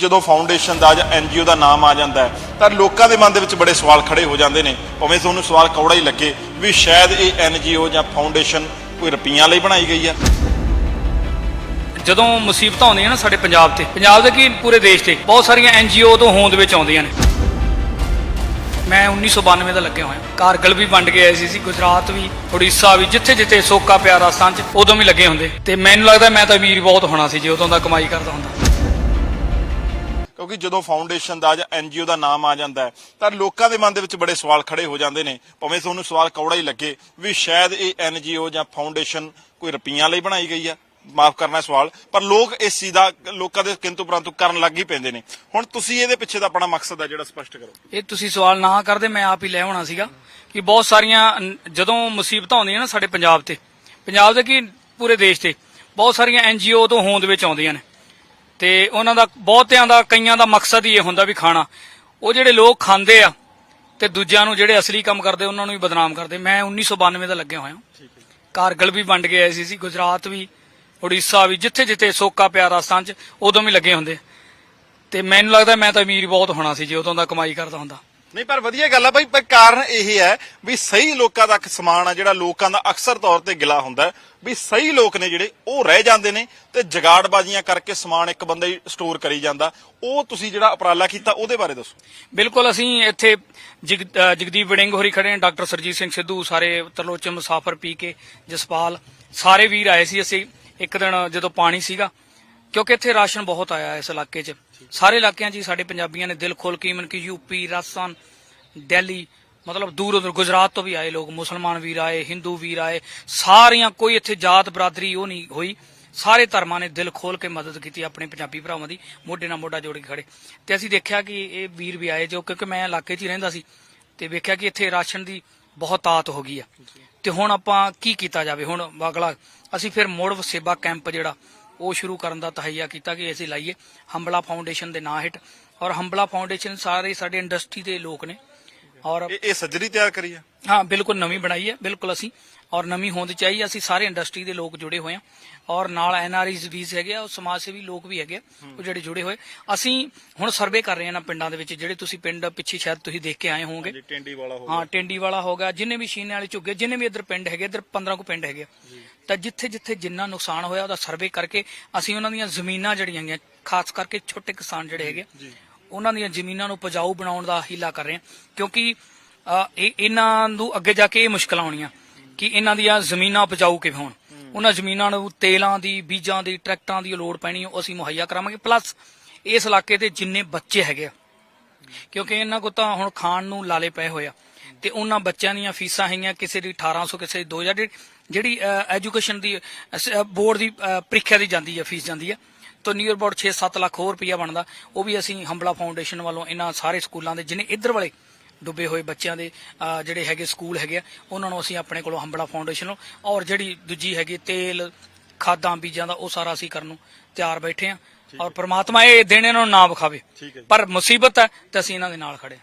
ਜਦੋਂ ਫਾਊਂਡੇਸ਼ਨ ਦਾ ਜਾਂ ਐਨਜੀਓ ਦਾ ਨਾਮ ਆ ਜਾਂਦਾ ਹੈ, ਤਾਂ ਲੋਕਾਂ ਦੇ ਮਨ ਦੇ ਵਿੱਚ ਬੜੇ ਸਵਾਲ ਖੜੇ ਹੋ ਜਾਂਦੇ ਨੇ। ਭਾਵੇਂ ਤੁਹਾਨੂੰ ਸਵਾਲ ਕੌੜਾ ਹੀ ਲੱਗੇ ਵੀ ਸ਼ਾਇਦ ਇਹ ਐਨਜੀਓ ਜਾਂ ਫਾਊਂਡੇਸ਼ਨ ਕੋਈ ਰੁਪਈਆਂ ਲਈ ਬਣਾਈ ਗਈ ਹੈ। ਜਦੋਂ ਮੁਸੀਬਤਾਂ ਆਉਂਦੀਆਂ ਨਾ ਸਾਡੇ ਪੰਜਾਬ ਤੇ, ਪੰਜਾਬ ਦੇ ਕੀ ਪੂਰੇ ਦੇਸ਼ ਤੇ, ਬਹੁਤ ਸਾਰੀਆਂ ਐਨਜੀਓ ਤੋਂ ਹੋਂਦ ਵਿੱਚ ਆਉਂਦੀਆਂ ਨੇ। ਮੈਂ 1992 ਦਾ ਲੱਗਿਆ ਹੋਇਆ। ਕਾਰਗਲ ਵੀ ਵੰਡ ਕੇ ਆਏ ਸੀ ਸੀ ਗੁਜਰਾਤ ਵੀ, ਉੜੀਸਾ ਵੀ, ਜਿੱਥੇ ਜਿੱਥੇ ਸੋਕਾ ਪਿਆ ਰਾਜਸਥਾਨ ਚ ਉਦੋਂ ਵੀ ਲੱਗੇ ਹੁੰਦੇ। ਤੇ ਮੈਨੂੰ ਲੱਗਦਾ ਮੈਂ ਤਾਂ ਵੀਰ ਬਹੁਤ ਹੋਣਾ ਸੀ ਜੇ ਉਦੋਂ ਦਾ ਕਮਾਈ ਕਰਦਾ ਹੁੰਦਾ। ਕਿਉਂਕਿ ਜਦੋਂ ਫਾਊਂਡੇਸ਼ਨ ਦਾ ਜਾਂ ਐਨਜੀਓ ਦਾ ਨਾਮ ਆ ਜਾਂਦਾ ਹੈ, ਤਾਂ ਲੋਕਾਂ ਦੇ ਮਨ ਦੇ ਵਿੱਚ ਬੜੇ ਸਵਾਲ ਖੜੇ ਹੋ ਜਾਂਦੇ ਨੇ, ਭਾਵੇਂ ਤੁਹਾਨੂੰ ਸਵਾਲ ਕੌੜਾ ਹੀ ਲੱਗੇ ਵੀ ਸ਼ਾਇਦ ਇਹ ਐਨਜੀਓ ਜਾਂ ਫਾਊਂਡੇਸ਼ਨ ਕੋਈ ਰੁਪਈਆਂ ਲਈ ਬਣਾਈ ਗਈ ਆ ਮਾਫ ਕਰਨਾ ਸਵਾਲ, ਪਰ ਲੋਕ ਇਸ ਚੀਜ਼ ਦਾ, ਲੋਕਾਂ ਦੇ ਕਿੰਤੂ ਪਰੰਤੂ ਕਰਨ ਲੱਗ ਹੀ ਪੈਂਦੇ ਨੇ। ਹੁਣ ਤੁਸੀਂ ਇਹਦੇ ਪਿੱਛੇ ਦਾ ਆਪਣਾ ਮਕਸਦ ਆ ਜਿਹੜਾ ਸਪਸ਼ਟ ਕਰੋ। ਇਹ ਤੁਸੀਂ ਸਵਾਲ ਨਾ ਕਰਦੇ, ਮੈਂ ਆਪ ਹੀ ਲੈ ਆਉਣਾ ਸੀਗਾ ਕਿ ਬਹੁਤ ਸਾਰੀਆਂ, ਜਦੋਂ ਮੁਸੀਬਤਾਂ ਆਉਂਦੀਆਂ ਨਾ ਸਾਡੇ ਪੰਜਾਬ ਤੇ, ਪੰਜਾਬ ਦੇ ਕੀ ਪੂਰੇ ਦੇਸ਼ ਤੇ, ਬਹੁਤ ਸਾਰੀਆਂ ਐਨਜੀਓ ਤੋਂ ਹੋਂਦ ਵਿੱਚ ਆਉਂਦੀਆਂ ਨੇ। ਤੇ ਉਹਨਾਂ ਦਾ ਬਹੁਤਿਆਂ ਦਾ ਕਈਆਂ ਦਾ ਮਕਸਦ ਹੀ ਇਹ ਹੁੰਦਾ ਵੀ ਖਾਣਾ। ਉਹ ਜਿਹੜੇ ਲੋਕ ਖਾਂਦੇ ਆ ਤੇ ਦੂਜਿਆਂ ਨੂੰ ਜਿਹੜੇ ਅਸਲੀ ਕੰਮ ਕਰਦੇ ਉਹਨਾਂ ਨੂੰ ਵੀ ਬਦਨਾਮ ਕਰਦੇ। ਮੈਂ 1992 ਦਾ ਲੱਗਿਆ ਹੋਇਆ। ਕਾਰਗਲ ਵੀ ਵੰਡ ਕੇ ਆਏ ਸੀ ਸੀ ਗੁਜਰਾਤ ਵੀ ਉੜੀਸਾ ਵੀ ਜਿੱਥੇ ਜਿੱਥੇ ਸੋਕਾ ਪਿਆ ਰਾਜਸਥਾਨ ਚ ਉਦੋਂ ਵੀ ਲੱਗੇ ਹੁੰਦੇ। ਤੇ ਮੈਨੂੰ ਲੱਗਦਾ ਮੈਂ ਤਾਂ ਅਮੀਰ ਬਹੁਤ ਹੋਣਾ ਸੀ ਜੇ ਉਦੋਂ ਦਾ ਕਮਾਈ ਕਰਦਾ ਹੁੰਦਾ। ਨਹੀਂ, ਪਰ ਵਧੀਆ ਗੱਲ ਆ ਬਾਈ, ਪਰ ਕਾਰਨ ਇਹ ਹੈ ਵੀ ਸਹੀ ਲੋਕਾਂ ਤੱਕ ਸਮਾਨ ਆ, ਜਿਹੜਾ ਲੋਕਾਂ ਦਾ ਅਕਸਰ ਤੌਰ ਤੇ ਗਿਲਾ ਹੁੰਦਾ ਵੀ ਸਹੀ ਲੋਕ ਨੇ ਜਿਹੜੇ, ਉਹ ਰਹਿ ਜਾਂਦੇ ਨੇ ਤੇ ਜਗਾੜਬਾਜ਼ੀਆਂ ਕਰਕੇ ਸਮਾਨ ਇੱਕ ਬੰਦਾ ਹੀ ਸਟੋਰ ਕਰੀ ਜਾਂਦਾ। ਉਹ ਤੁਸੀਂ ਜਿਹੜਾ ਉਪਰਾਲਾ ਕੀਤਾ, ਉਹਦੇ ਬਾਰੇ ਦੱਸੋ। ਬਿਲਕੁਲ, ਅਸੀਂ ਇੱਥੇ ਜਗ- ਜਗਦੀਪ ਵੜਿੰਗ ਹੋਰੀ ਖੜੇ ਨੇ, ਡਾਕਟਰ ਸਰਜੀਤ ਸਿੰਘ ਸਿੱਧੂ, ਸਾਰੇ ਤਰਲੋਚਨ ਮੁਸਾਫਰ ਪੀ ਕੇ, ਜਸਪਾਲ, ਸਾਰੇ ਵੀਰ ਆਏ ਸੀ ਅਸੀਂ ਇੱਕ ਦਿਨ ਜਦੋਂ ਪਾਣੀ ਸੀਗਾ, ਕਿਉਂਕਿ ਇੱਥੇ ਰਾਸ਼ਨ ਬਹੁਤ ਆਇਆ ਇਸ ਇਲਾਕੇ 'ਚ। ਸਾਰੇ ਇਲਾਕਿਆਂ 'ਚ ਹੀ ਸਾਡੇ ਪੰਜਾਬੀਆਂ ਨੇ ਦਿਲ ਖੋਲ ਕੇ ਇਵਨ ਕਿ ਯੂਪੀ ਰਾਜਸਥਾਨ, ਦਿੱਲੀ, ਮਤਲਬ ਦੂਰ ਦੂਰ ਗੁਜਰਾਤ ਤੋਂ ਵੀ ਆਏ ਲੋਕ, ਮੁਸਲਮਾਨ ਵੀਰ ਆਏ, ਹਿੰਦੂ ਵੀਰ ਆਏ, ਸਾਰੀਆਂ ਕੋਈ ਇੱਥੇ ਜਾਤ ਬਰਾਦਰੀ ਉਹ ਨਹੀਂ ਹੋਈ। ਸਾਰੇ ਧਰਮਾਂ ਨੇ ਦਿਲ ਖੋਲ ਕੇ ਮਦਦ ਕੀਤੀ ਆਪਣੇ ਪੰਜਾਬੀ ਭਰਾਵਾਂ ਦੀ, ਮੋਢੇ ਨਾਲ ਮੋਢਾ ਜੋੜ ਕੇ ਖੜੇ ਤੇ ਅਸੀਂ ਦੇਖਿਆ ਕਿ ਇਹ ਵੀਰ ਵੀ ਆਏ ਜੋ ਕਿਉਂਕਿ ਮੈਂ ਇਲਾਕੇ 'ਚ ਹੀ ਰਹਿੰਦਾ ਸੀ ਤੇ ਵੇਖਿਆ ਕਿ ਇੱਥੇ ਰਾਸ਼ਨ ਦੀ ਬਹੁਤ ਤਾਤ ਹੋ ਗਈ ਆ। ਤੇ ਹੁਣ ਆਪਾਂ ਕੀ ਕੀਤਾ ਜਾਵੇ? ਹੁਣ ਅਗਲਾ, ਅਸੀਂ ਫਿਰ ਮੁੜ ਵਸੇਬਾ ਕੈਂਪ ਜਿਹੜਾ ਉਹ ਸ਼ੁਰੂ ਕਰਨ ਦਾ ਤਹਈਆ ਕੀਤਾ ਕਿ ਅਸੀਂ ਲਾਈਏ ਹੰਬਲਾ ਫਾਊਂਡੇਸ਼ਨ ਦੇ ਨਾਂ ਹੇਠ ਔਰ ਹੰਬਲਾ ਫਾਊਂਡੇਸ਼ਨ ਸਾਰੇ ਸਾਡੇ ਇੰਡਸਟਰੀ ਦੇ ਲੋਕ ਨੇ ਔਰ ਇਹ ਸੱਜਰੀ ਤਿਆਰ ਕਰੀ ਆ? ਹਾਂ ਬਿਲਕੁਲ ਨਵੀਂ ਬਣਾਈ ਹੈ ਬਿਲਕੁਲ ਅਸੀਂ ਔਰ ਨਵੀਂ ਹੋਂਦ ਚਾਹੀਏ ਅਸੀਂ ਸਾਰੇ ਇੰਡਸਟਰੀ ਦੇ ਲੋਕ ਜੁੜੇ ਹੋਏ ਆ ਔਰ ਨਾਲ ਐਨਆਰਆਈਜ਼ ਵੀਜ਼ ਹੈਗੇ ਆ ਉਹ ਸਮਾਜ ਸੇਵੀ ਲੋਕ ਵੀ ਹੈਗੇ ਆ, ਉਹ ਜਿਹੜੇ ਜੁੜੇ ਹੋਏ। ਅਸੀਂ ਹੁਣ ਸਰਵੇ ਕਰ ਰਹੇ ਹਾਂ ਨਾ ਪਿੰਡਾਂ ਦੇ ਵਿੱਚ ਜਿਹੜੇ ਤੁਸੀਂ ਪਿੰਡ ਪਿੱਛੇ ਸ਼ਾਇਦ ਤੁਸੀਂ ਦੇਖ ਕੇ ਆਏ ਹੋਵੋਗੇ। ਜੀ ਟੈਂਡੀ ਵਾਲਾ ਹੋ ਹਾਂ ਟਿੰਡੀ ਵਾਲਾ ਹੋਗਾ ਜਿੰਨੇ ਵੀ ਸ਼ੀਨੇ ਵਾਲੇ ਝੁੱਗੇ ਜਿੰਨੇ ਵੀ ਇੱਧਰ ਪਿੰਡ ਹੈਗੇ ਇੱਧਰ 15 ਕੁ ਪਿੰਡ ਹੈਗੇ ਆ। ਤਾਂ ਜਿੱਥੇ ਜਿੱਥੇ ਜਿੰਨਾ ਨੁਕਸਾਨ ਹੋਇਆ ਉਹਦਾ ਸਰਵੇ ਕਰਕੇ ਅਸੀਂ ਉਹਨਾਂ ਦੀਆਂ ਜ਼ਮੀਨਾਂ ਜਿਹੜੀਆਂ ਹੈਗੀਆਂ ਖਾਸ ਕਰਕੇ ਛੋਟੇ ਕਿਸਾਨ ਜਿਹੜੇ ਹੈਗੇ ਉਹਨਾਂ ਦੀਆਂ ਜ਼ਮੀਨਾਂ ਨੂੰ ਉਪਜਾਊ ਬਣਾਉਣ ਦਾ ਹੀਲਾ ਕਰ ਰਹੇ ਹਾਂ ਕਿਉਂਕਿ ਇਹ ਇਹਨਾਂ ਨੂੰ ਅੱਗੇ ਜਾ ਕੇ ਇਹ ਮੁਸ਼ਕਲਾਂ ਆਉਣੀਆਂ ਕਿ ਇਹਨਾਂ ਦੀਆਂ ਜ਼ਮੀਨਾਂ ਉਪਜਾਊ ਕਿਵੇਂ ਹੋਣ। ਉਹਨਾਂ ਜ਼ਮੀਨਾਂ ਨੂੰ ਤੇਲਾਂ ਦੀ ਬੀਜਾਂ ਦੀ ਟਰੈਕਟਰਾਂ ਦੀ ਲੋੜ ਪੈਣੀ ਉਹ ਅਸੀਂ ਮੁਹੱਈਆ ਕਰਾਵਾਂਗੇ। ਪਲੱਸ ਇਸ ਇਲਾਕੇ ਦੇ ਜਿੰਨੇ ਬੱਚੇ ਹੈਗੇ ਕਿਉਂਕਿ ਇਹਨਾਂ ਕੋ ਤਾਂ ਹੁਣ ਖਾਣ ਨੂੰ ਲਾਲੇ ਪਏ ਹੋਏ ਆ। ਤੇ ਉਹਨਾਂ ਬੱਚਿਆਂ ਦੀਆਂ ਫੀਸਾਂ ਹੈਗੀਆਂ ਕਿਸੇ ਦੀ 1800 ਕਿਸੇ ਦੀ 2000 ਜਿਹੜੀ- ਐਜੂਕੇਸ਼ਨ ਦੀ ਬੋਰਡ ਦੀ ਪ੍ਰੀਖਿਆ ਦੀ ਜਾਂਦੀ ਹੈ ਫੀਸ ਜਾਂਦੀ ਹੈ। ਤਾਂ ਨੀਅਰ ਅਬਾਊਟ 6-7 ਲੱਖ ਹੋਰ ਰੁਪਇਆ ਬਣਦਾ। ਉਹ ਵੀ ਅਸੀਂ ਹੰਬਲਾ ਫਾਊਂਡੇਸ਼ਨ ਵੱਲੋਂ ਇਹਨਾਂ ਸਾਰੇ ਸਕੂਲਾਂ ਦੇ ਜਿਨੇ ਇੱਧਰ ਵਾਲੇ ਡੁੱਬੇ ਹੋਏ ਬੱਚਿਆਂ ਦੇ ਜਿਹੜੇ ਹੈਗੇ ਸਕੂਲ ਹੈਗੇ ਆ ਉਹਨਾਂ ਨੂੰ ਅਸੀਂ ਆਪਣੇ ਕੋਲੋਂ ਹੰਬਲਾ ਫਾਊਂਡੇਸ਼ਨ ਨੂੰ ਔਰ ਜਿਹੜੀ ਦੂਜੀ ਹੈਗੀ ਤੇਲ ਖਾਦਾਂ ਬੀਜਾਂ ਦਾ ਉਹ ਸਾਰਾ ਅਸੀਂ ਕਰਨ ਨੂੰ ਤਿਆਰ ਬੈਠੇ ਆ ਔਰ ਪ੍ਰਮਾਤਮਾ ਇਹ ਦਿਨ ਇਹਨਾਂ ਨੂੰ ਨਾ ਵਿਖਾਵੇ। ਪਰ ਮੁਸੀਬਤ ਹੈ ਤੇ ਅਸੀਂ ਇਹਨਾਂ ਦੇ ਨਾਲ ਖੜੇ